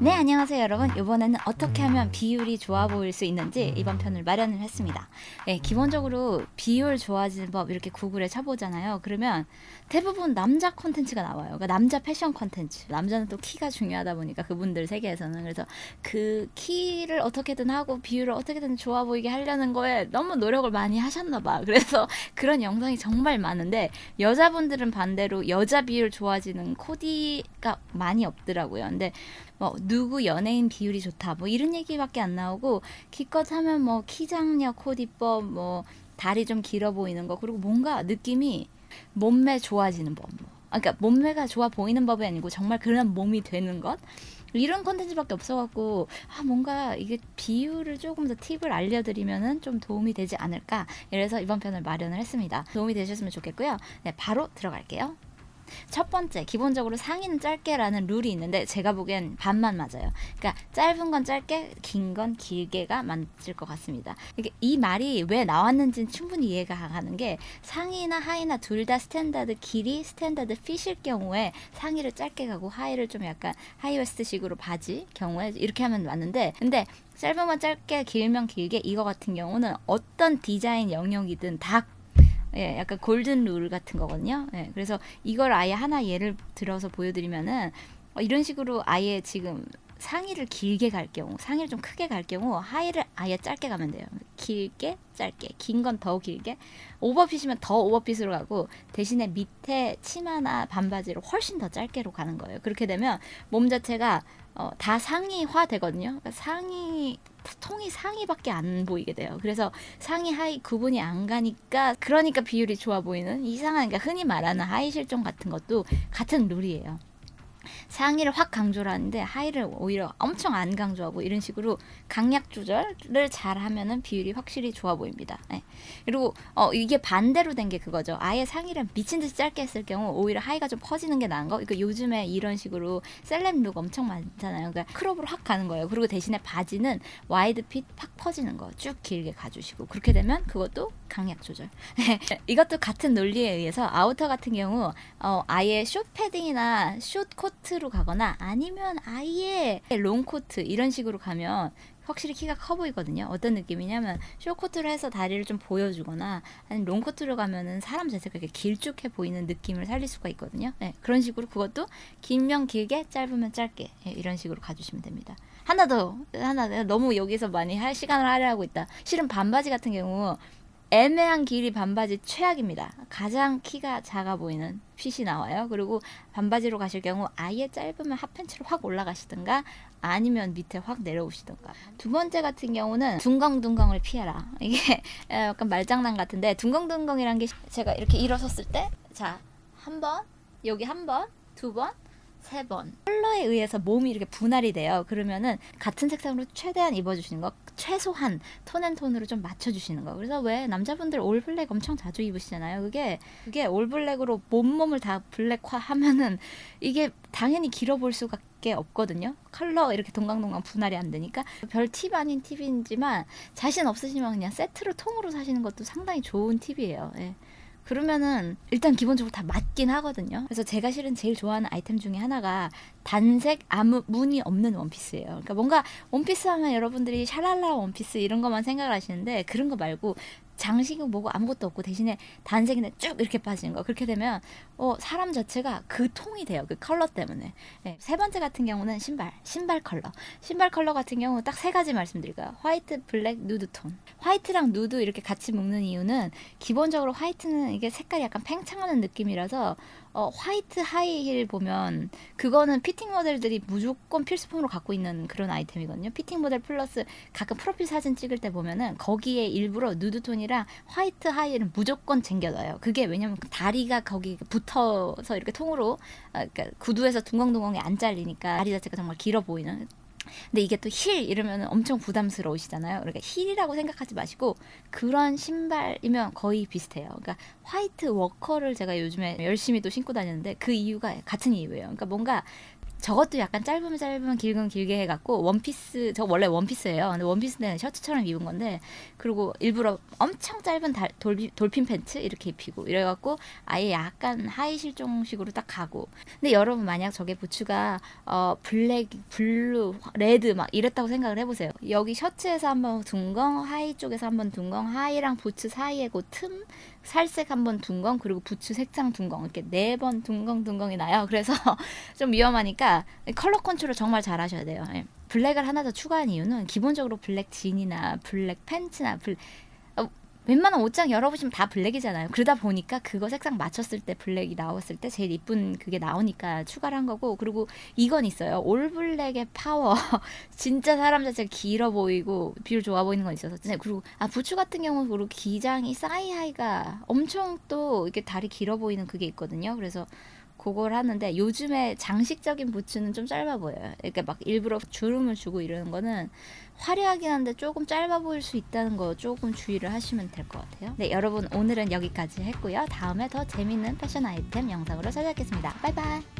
네 안녕하세요 여러분. 이번에는 어떻게 하면 비율이 좋아 보일 수 있는지 이번 편을 마련을 했습니다. 네, 기본적으로 비율 좋아지는 법 이렇게 구글에 쳐보잖아요. 그러면 대부분 남자 콘텐츠가 나와요. 그러니까 남자 패션 콘텐츠. 남자는 또 키가 중요하다 보니까 그분들 세계에서는. 그래서 그 키를 어떻게든 하고 비율을 어떻게든 좋아 보이게 하려는 거에 너무 노력을 많이 하셨나 봐 그래서 그런 영상이 정말 많은데 여자분들은 반대로 여자 비율 좋아지는 코디가 많이 없더라고요. 근데 뭐 누구 연예인 비율이 좋다 뭐 이런 얘기밖에 안 나오고 기껏 하면 뭐 키장력 코디법 뭐 다리 좀 길어 보이는 거 그리고 뭔가 느낌이 몸매 좋아지는 법 뭐. 아, 그러니까 몸매가 좋아 보이는 법이 아니고 정말 그런 몸이 되는 것? 이런 컨텐츠밖에 없어갖고 아 뭔가 이게 비율을 조금 더 팁을 알려드리면은 좀 도움이 되지 않을까? 이래서 이번 편을 마련을 했습니다. 도움이 되셨으면 좋겠고요. 네 바로 들어갈게요 첫 번째, 기본적으로 상의는 짧게라는 룰이 있는데 제가 보기엔 반만 맞아요. 그러니까 짧은 건 짧게, 긴 건 길게가 맞을 것 같습니다. 이게 이 말이 왜 나왔는지는 충분히 이해가 가는 게 상의나 하의나 둘 다 스탠다드 길이, 스탠다드 핏일 경우에 상의를 짧게 가고 하의를 좀 약간 하이웨스트식으로 바지 경우에 이렇게 하면 맞는데 근데 짧으면 짧게, 길면 길게 이거 같은 경우는 어떤 디자인 영역이든 다 예, 약간 골든 룰 같은 거거든요. 예, 그래서 이걸 아예 하나 예를 들어서 보여드리면은 어, 이런 식으로 아예 지금 상의를 길게 갈 경우, 상의를 좀 크게 갈 경우 하의를 아예 짧게 가면 돼요. 길게, 짧게, 긴 건 더 길게, 오버핏이면 더 오버핏으로 가고 대신에 밑에 치마나 반바지로 훨씬 더 짧게로 가는 거예요. 그렇게 되면 몸 자체가 어, 다 상의화 되거든요. 그러니까 상의 통이 상의밖에 안 보이게 돼요. 그래서 상의 하의 구분이 안 가니까 그러니까 비율이 좋아 보이는 이상한 그러니까 흔히 말하는 하의 실종 같은 것도 같은 룰이에요. 상의를 확 강조를 하는데 하의를 오히려 엄청 안 강조하고 이런 식으로 강약 조절을 잘 하면은 비율이 확실히 좋아 보입니다. 네. 그리고 어 이게 반대로 된 게 그거죠. 아예 상의를 미친 듯이 짧게 했을 경우 오히려 하의가 좀 퍼지는 게 나은 거. 그러니까 요즘에 이런 식으로 셀럽 룩 엄청 많잖아요. 그러니까 크롭으로 확 가는 거예요. 그리고 대신에 바지는 와이드 핏 팍 퍼지는 거 쭉 길게 가주시고 그렇게 되면 그것도 강약 조절. 이것도 같은 논리에 의해서 아우터 같은 경우 어 아예 숏 패딩이나 숏 코트로 가거나 아니면 아예 롱 코트 이런 식으로 가면 확실히 키가 커 보이거든요. 어떤 느낌이냐면 숏코트로 해서 다리를 좀 보여주거나 아니면 롱코트로 가면은 사람 자체가 이렇게 길쭉해 보이는 느낌을 살릴 수가 있거든요. 네, 그런 식으로 그것도 길면 길게, 짧으면 짧게 예, 이런 식으로 가주시면 됩니다. 하나 더, 하나 더. 너무 여기서 많이 할 시간을 하려고 있다. 실은 반바지 같은 경우 애매한 길이 반바지 최악입니다. 가장 키가 작아 보이는 핏이 나와요. 그리고 반바지로 가실 경우 아예 짧으면 핫팬츠로 확 올라가시든가 아니면 밑에 확 내려오시든가. 두 번째 같은 경우는 둥강둥강을 피해라. 이게 약간 말장난 같은데 둥강둥강이란 게 제가 이렇게 일어섰을 때 자, 한 번, 여기 한 번, 두 번, 세 번. 컬러에 의해서 몸이 이렇게 분할이 돼요. 그러면은 같은 색상으로 최대한 입어주시는 거, 최소한 톤앤톤으로 좀 맞춰주시는 거. 그래서 왜 남자분들 올 블랙 엄청 자주 입으시잖아요. 그게 그게 올 블랙으로 몸몸을 다 블랙화 하면은 이게 당연히 길어 볼 수밖에 없거든요. 컬러 이렇게 동강동강 분할이 안 되니까 별 팁 아닌 팁이지만 자신 없으시면 그냥 세트로 통으로 사시는 것도 상당히 좋은 팁이에요. 예. 그러면은 일단 기본적으로 다 맞긴 하거든요. 그래서 제가 실은 제일 좋아하는 아이템 중에 하나가 단색 아무 무늬 없는 원피스예요. 그러니까 뭔가 원피스 하면 여러분들이 샤랄라 원피스 이런 것만 생각을 하시는데 그런 거 말고 장식은 뭐고 아무것도 없고 대신에 단색인데 쭉 이렇게 빠지는 거. 그렇게 되면 어 사람 자체가 그 통이 돼요. 그 컬러 때문에. 네, 세 번째 같은 경우는 신발 신발 컬러. 신발 컬러 같은 경우 딱 세 가지 말씀드릴까요? 화이트 블랙 누드 톤. 화이트랑 누드 이렇게 같이 묶는 이유는 기본적으로 화이트는 이게 색깔이 약간 팽창하는 느낌이라서 어, 화이트 하이힐 보면 그거는 피팅 모델들이 무조건 필수품으로 갖고 있는 그런 아이템이거든요. 피팅 모델 플러스 가끔 프로필 사진 찍을 때 보면은 거기에 일부러 누드톤이랑 화이트 하이힐은 무조건 챙겨놔요. 그게 왜냐면 그 다리가 거기 붙어서 이렇게 통으로 아, 그러니까 구두에서 둥엉둥엉이 안 잘리니까 다리 자체가 정말 길어 보이는 근데 이게 또 힐 이러면 엄청 부담스러우시잖아요. 그러니까 힐이라고 생각하지 마시고 그런 신발이면 거의 비슷해요. 그러니까 화이트 워커를 제가 요즘에 열심히 또 신고 다니는데 그 이유가 같은 이유예요. 그러니까 뭔가 저것도 약간 짧으면 짧으면 길면 길게 해갖고 원피스 저 원래 원피스예요. 근데 원피스는 셔츠처럼 입은 건데 그리고 일부러 엄청 짧은 달, 돌비, 돌핀 팬츠 이렇게 입히고 이래갖고 아예 약간 하이 실종식으로 딱 가고. 근데 여러분 만약 저게 부츠가 어 블랙, 블루, 레드 막 이랬다고 생각을 해보세요. 여기 셔츠에서 한번 둔건 하이 쪽에서 한번 둔건 하이랑 부츠 사이에 그 틈 살색 한번 둔건 그리고 부츠 색상 둔건 이렇게 네번 둔건 둔건이 나요. 그래서 좀 위험하니까 컬러 컨트롤 정말 잘 하셔야 돼요. 예. 블랙을 하나 더 추가한 이유는 기본적으로 블랙 진이나 블랙 팬츠나 블 어, 웬만한 옷장 열어보시면 다 블랙이잖아요. 그러다 보니까 그거 색상 맞췄을 때 블랙이 나왔을 때 제일 이쁜 그게 나오니까 추가를 한 거고 그리고 이건 있어요. 올 블랙의 파워. 진짜 사람 자체가 길어 보이고 비율 좋아 보이는 건 있어서 진짜 그리고 아 부츠 같은 경우 그리고 기장이 사이하이가 엄청 또 이렇게 다리 길어 보이는 그게 있거든요. 그래서 그걸 하는데 요즘에 장식적인 부츠는 좀 짧아 보여요. 이렇게 막 일부러 주름을 주고 이러는 거는 화려하긴 한데 조금 짧아 보일 수 있다는 거 조금 주의를 하시면 될 것 같아요. 네, 여러분 오늘은 여기까지 했고요. 다음에 더 재밌는 패션 아이템 영상으로 찾아뵙겠습니다. 바이바이.